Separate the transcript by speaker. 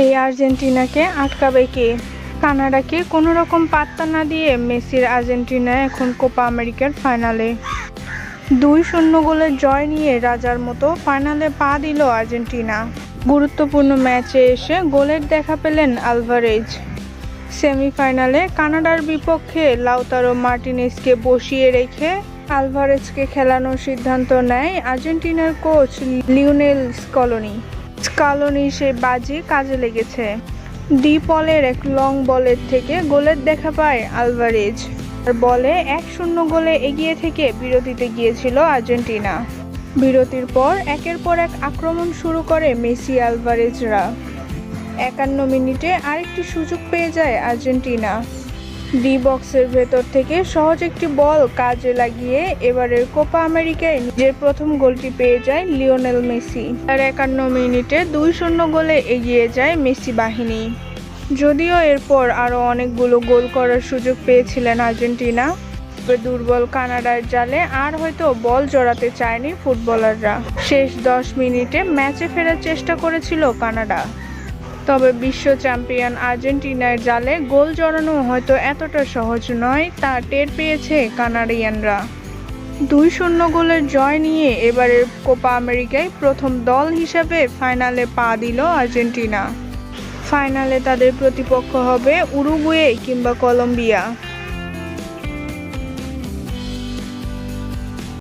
Speaker 1: এই আর্জেন্টিনাকে আটকাবে কে? কানাডাকে কোনো রকম পাত্তা না দিয়ে মেসির আর্জেন্টিনা এখন কোপা আমেরিকার ফাইনালে। দুই শূন্য গোলের জয় নিয়ে রাজার মতো ফাইনালে পা দিল আর্জেন্টিনা। গুরুত্বপূর্ণ ম্যাচে এসে গোলের দেখা পেলেন আলভারেজ। সেমিফাইনালে কানাডার বিপক্ষে লাউতারো মার্টিনেসকে বসিয়ে রেখে আলভারেজকে খেলানোর সিদ্ধান্ত নেয় আর্জেন্টিনার কোচ লিওনেল স্কলোনি। স্কালোনির সেই বাজি কাজে লেগেছে। ডি পলের এক লং বলের থেকে গোলের দেখা পায় আলভারেজ। আর বলে এক শূন্য গোলে এগিয়ে থেকে বিরতিতে গিয়েছিল আর্জেন্টিনা। বিরতির পর একের পর এক আক্রমণ শুরু করে মেসি আলভারেজরা। একান্ন মিনিটে আরেকটি সুযোগ পেয়ে যায় আর্জেন্টিনা। ডি বক্সের ভেতর থেকে সহজ একটি বল কাজে লাগিয়ে এবারের কোপা আমেরিকায় নিজের প্রথম গোলটি পেয়ে যায় লিওনেল মেসি। আর একান্ন মিনিটে দুই শূন্য গোলে এগিয়ে যায় মেসি বাহিনী। যদিও এরপর আরও অনেকগুলো গোল করার সুযোগ পেয়েছিলেন আর্জেন্টিনা দুর্বল কানাডার জালে আর হয়তো বল জড়াতে চায়নি ফুটবলাররা। শেষ দশ মিনিটে ম্যাচে ফেরার চেষ্টা করেছিল কানাডা। তবে বিশ্ব চ্যাম্পিয়ন আর্জেন্টিনার জালে গোল জড়ানো হয়তো এতটা সহজ নয় তা টের পেয়েছে কানাডিয়ানরা। দুই শূন্য গোলের জয় নিয়ে এবারের কোপা আমেরিকায় প্রথম দল হিসাবে ফাইনালে পা দিল আর্জেন্টিনা। ফাইনালে তাদের প্রতিপক্ষ হবে উরুগুয়ে কিংবা কলম্বিয়া।